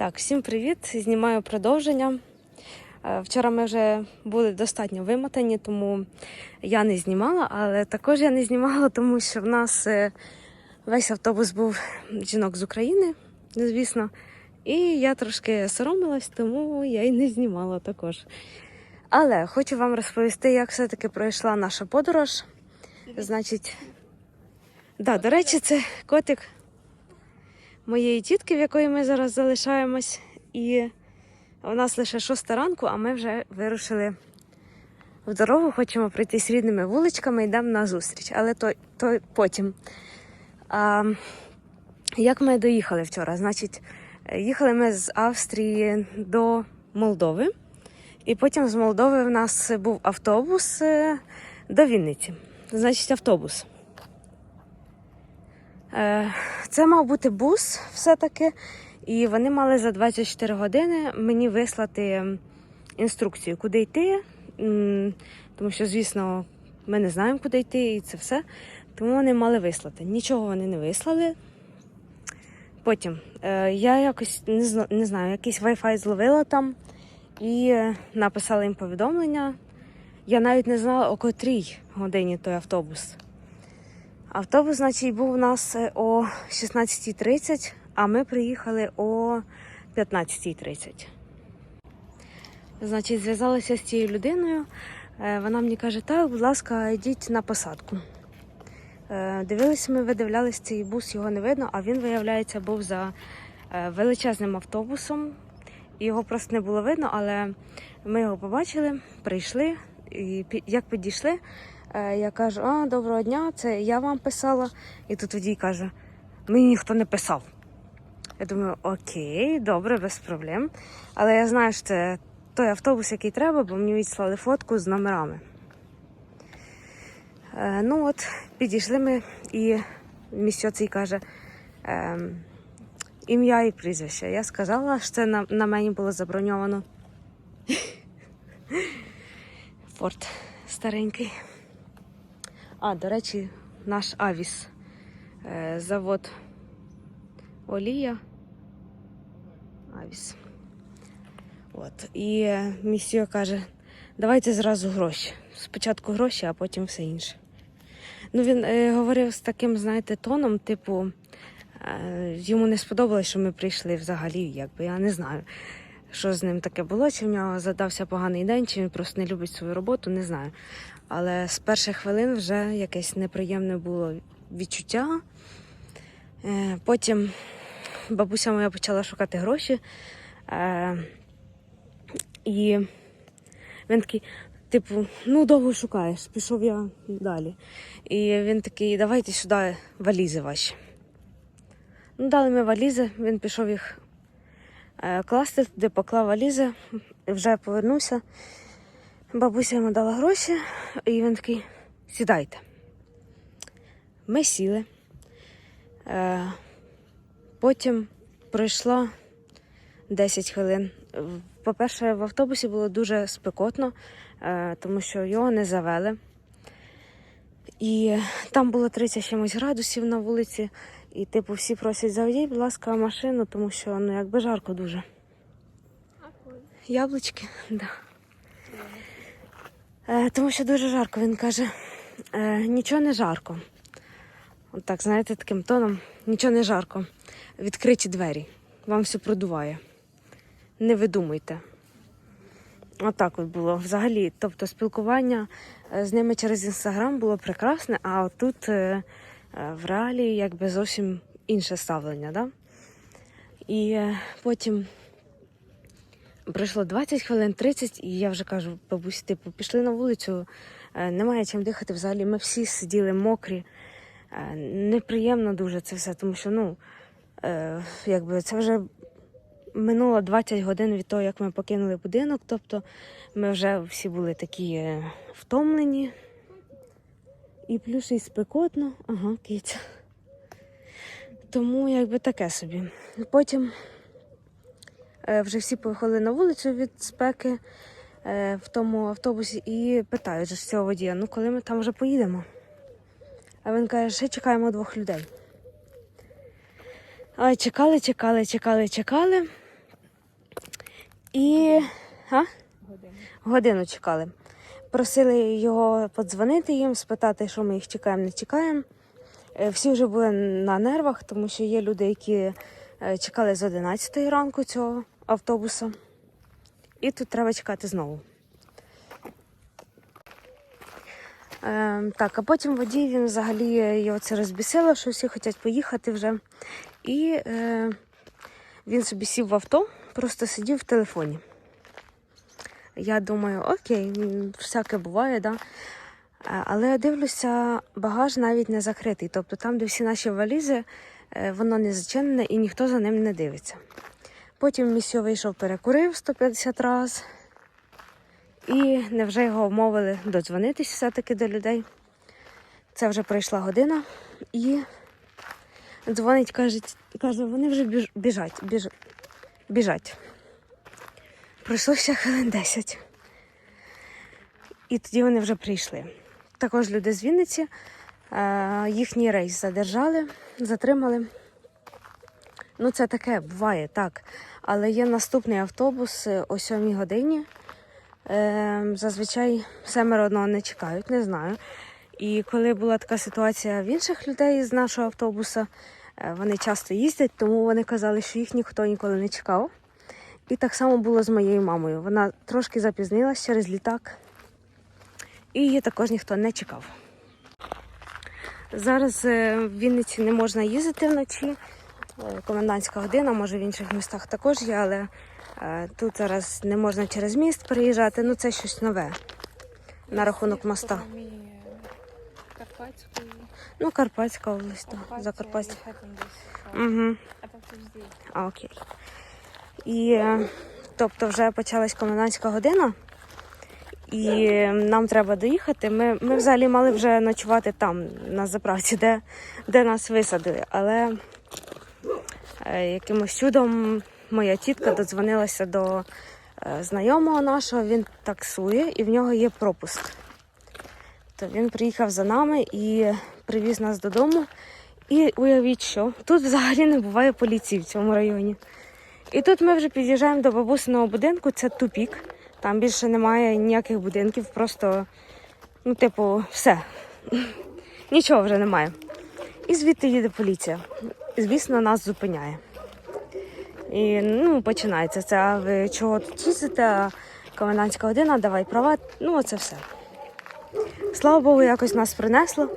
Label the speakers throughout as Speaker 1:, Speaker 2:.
Speaker 1: Так, всім привіт! Знімаю продовження. Е, Вчора ми вже були достатньо вимотані, тому я не знімала, але також я не знімала, тому що в нас е, весь автобус був жінок з України, звісно. І я трошки соромилась, тому я й не знімала також. Але хочу вам розповісти, як все-таки пройшла наша подорож. Значить, да, до речі, це котик моєї тітки, в якої ми зараз залишаємось. І у нас лише шоста ранку, а ми вже вирушили в дорогу, хочемо пройтись рідними вуличками, йдемо на зустріч. Але то, то потім. А, як ми доїхали вчора? Значить, їхали ми з Австрії до Молдови, і потім з Молдови в нас був автобус е, до Вінниці. Значить, автобус. Е, Це мав бути бус все-таки, і вони мали за 24 години мені вислати інструкцію, куди йти. Тому що, звісно, ми не знаємо, куди йти, і це все. Тому вони мали вислати. Нічого вони не вислали. Потім е, я якось не, знаю, якийсь Wi-Fi зловила там і написала їм повідомлення. Я навіть не знала, о котрій годині той автобус. Автобус, значить, був у нас е, о 16.30, а ми приїхали о 15.30. Значить, зв'язалася з цією людиною. Е, Вона мені каже, так, будь ласка, йдіть на посадку. Е, Дивилися ми, видивлялись цей бус, його не видно, а він, виявляється, був за величезним автобусом. Його просто не було видно, але ми його побачили, прийшли. І як підійшли, я кажу: а, доброго дня, це я вам писала. І тут водій каже: мені ніхто не писав. Я думаю, окей, добре, без проблем. Але я знаю, що це той автобус, який треба, бо мені відслали фотку з номерами. Е, ну от, підійшли ми, і місця цей каже ем, ім'я і прізвище. Я сказала, що це на, на мені було заброньовано. Форт старенький. А, до речі, наш Авіс. Е, завод Олія. Авіс. От. І місіо каже, давайте зразу гроші. Спочатку гроші, а потім все інше. Ну, він е, говорив з таким, знаєте, тоном, типу, е, йому не сподобалось, що ми прийшли взагалі, якби я не знаю, що з ним таке було, чи в нього задався поганий день, чи він просто не любить свою роботу, не знаю. Але з перших хвилин вже якесь неприємне було відчуття. Е, потім бабуся моя почала шукати гроші. Е, і він такий, типу, ну довго шукаєш, пішов я далі. І він такий, давайте сюди валізи ваші. Ну, дали ми валізи, він пішов їх е, класти, туди поклав валізи, вже повернувся. Бабуся йому дала гроші, і він такий, сідайте. Ми сіли. Е, потім пройшло 10 хвилин. По-перше, в автобусі було дуже спекотно, е, тому що його не завели. І там було 30 чимось градусів на вулиці. І, типу, всі просять заведіть, будь ласка, машину, тому що ну якби жарко дуже. Яблучки, да. Е, тому що дуже жарко. Він каже, е, нічого не жарко. От так, знаєте, таким тоном, нічого не жарко. Відкриті двері. Вам все продуває. Не видумуйте. Отак от було взагалі. Тобто спілкування е, з ними через інстаграм було прекрасне, а тут в реалії якби зовсім інше ставлення. Да? І потім пройшло 20 хвилин, 30, і я вже кажу, бабусі, типу, пішли на вулицю, е, немає чим дихати взагалі. Ми всі сиділи мокрі. Е, Неприємно дуже це все, тому що ну, е, якби це вже минуло 20 годин від того, як ми покинули будинок. Тобто ми вже всі були такі втомлені. І плюс й спекотно. Ага, киця. Тому якби таке собі. Потім вже всі поїхали на вулицю від спеки е, в тому автобусі і питають же цього водія, ну коли ми там вже поїдемо. А він каже, ще чекаємо двох людей. А чекали, чекали, чекали, чекали. І а?
Speaker 2: Годину.
Speaker 1: чекали. Просили його подзвонити їм, спитати, що ми їх чекаємо, не чекаємо. Е, Всі вже були на нервах, тому що є люди, які е, чекали з 11 ранку цього автобуса. І тут треба чекати знову. Е, так, а потім водій він взагалі його це розбісило, що всі хочуть поїхати вже. І е, він собі сів в авто, просто сидів в телефоні. Я думаю, окей, всяке буває, да. Е, Але дивлюся, багаж навіть не закритий. Тобто там, де всі наші валізи, е, воно не зачинене і ніхто за ним не дивиться. Потім місьо вийшов, перекурив 150 разів. І невже його вмовили додзвонитись все-таки до людей. Це вже пройшла година і дзвонить, каже, каже вони вже біж, біжать, біж, біжать. Пройшло ще хвилин 10. І тоді вони вже прийшли. Також люди з Вінниці. е, Їхній рейс задержали, затримали. Ну, це таке буває, так. Але є наступний автобус е, о 7 годині. Е, Зазвичай семеро одного не чекають, не знаю. І коли була така ситуація в інших людей з нашого автобуса, е, вони часто їздять, тому вони казали, що їх ніхто ніколи не чекав. І так само було з моєю мамою. Вона трошки запізнилась через літак, і її також ніхто не чекав. Зараз е, в Вінниці не можна їздити вночі. Комендантська година, може в інших містах також є, але е, тут зараз не можна через міст переїжджати. Ну це щось нове на рахунок моста.
Speaker 2: Карпатської.
Speaker 1: Ну, Карпатська область, так,
Speaker 2: Карпаття,
Speaker 1: Закарпаття. Угу.
Speaker 2: А там.
Speaker 1: А, окей. І е, тобто вже почалась комендантська година, і нам треба доїхати. Ми, ми взагалі мали вже ночувати там, на заправці, де, де нас висадили. Але якимось чудом моя тітка додзвонилася до е, знайомого нашого, він таксує і в нього є пропуск. То він приїхав за нами і привіз нас додому. І уявіть, що тут взагалі не буває поліції в цьому районі. І тут ми вже під'їжджаємо до бабусиного будинку, це тупік. Там більше немає ніяких будинків, просто, ну, типу, все. Нічого вже немає. І звідти їде поліція. Звісно, нас зупиняє. І ну, починається це. А ви чого тут їздите? Комендантська година, давай права. Ну, оце все. Слава Богу, якось нас принесло,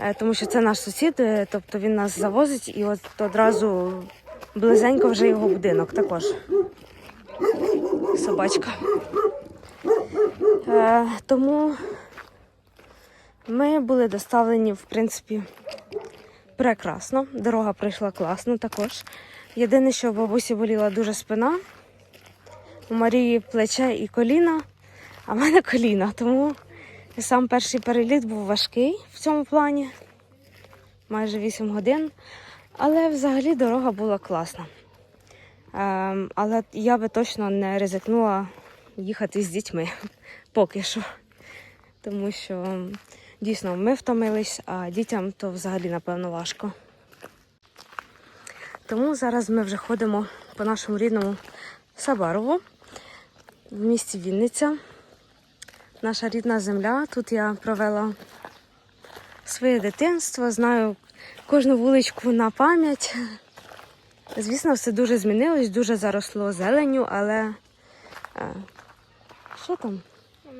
Speaker 1: е, тому що це наш сусід, е, тобто він нас завозить і от одразу близенько вже його будинок також. Собачка. Е, тому ми були доставлені, в принципі, прекрасно. Дорога пройшла класно також. Єдине, що в бабусі боліла дуже спина, у Марії плече і коліна, а в мене коліна. Тому сам перший переліт був важкий в цьому плані, майже 8 годин. Але взагалі дорога була класна. Ем, але я би точно не ризикнула їхати з дітьми поки що. Тому що дійсно ми втомились, а дітям то взагалі, напевно, важко. Тому зараз ми вже ходимо по нашому рідному Сабарову в місті Вінниця. Наша рідна земля. Тут я провела своє дитинство, знаю кожну вуличку на пам'ять. Звісно, все дуже змінилось, дуже заросло зеленю, але е, що там?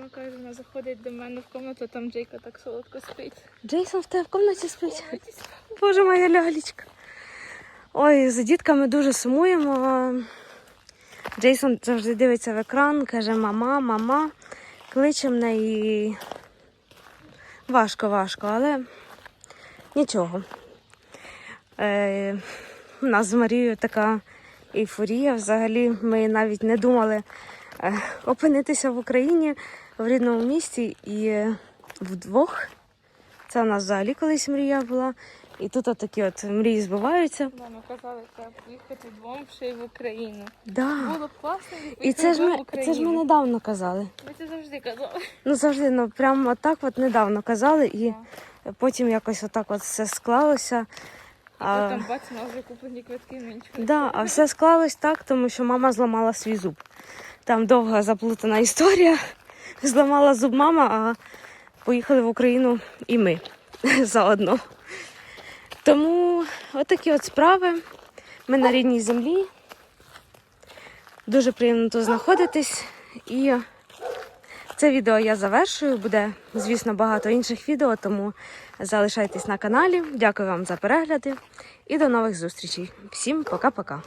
Speaker 2: Вона каже, вона заходить до мене в кімнату, там Джейка так солодко спить.
Speaker 1: Джейсон в тебе в кімнаті спить? Боже моя лялечка. Ой, за дітками дуже сумуємо. Джейсон завжди дивиться в екран, каже мама, мама, кличе мене і важко, важко, але нічого. Е, у нас з Марією така ейфорія. Взагалі ми навіть не думали е, опинитися в Україні в рідному місті і вдвох. Це у нас взагалі колись мрія була. І тут отакі от мрії збуваються.
Speaker 2: Мама казала, треба поїхати вдвом ще й в Україну.
Speaker 1: Да.
Speaker 2: Було б класно,
Speaker 1: І це ж, ми,
Speaker 2: в
Speaker 1: це ж ми недавно казали.
Speaker 2: Ми це завжди казали.
Speaker 1: Ну завжди, ну прямо отак от недавно казали, і потім якось отак от все склалося. А,
Speaker 2: Там бац, у нас вже куплені квитки, ми нічого.
Speaker 1: да, а все склалось так, тому що мама зламала свій зуб. Там довга заплутана історія. Зламала зуб мама, а поїхали в Україну і ми заодно. Тому отакі от справи. Ми на рідній землі. Дуже приємно тут знаходитись. І це відео я завершую. Буде, звісно, багато інших відео, тому залишайтесь на каналі. Дякую вам за перегляди і до нових зустрічей. Всім пока-пока.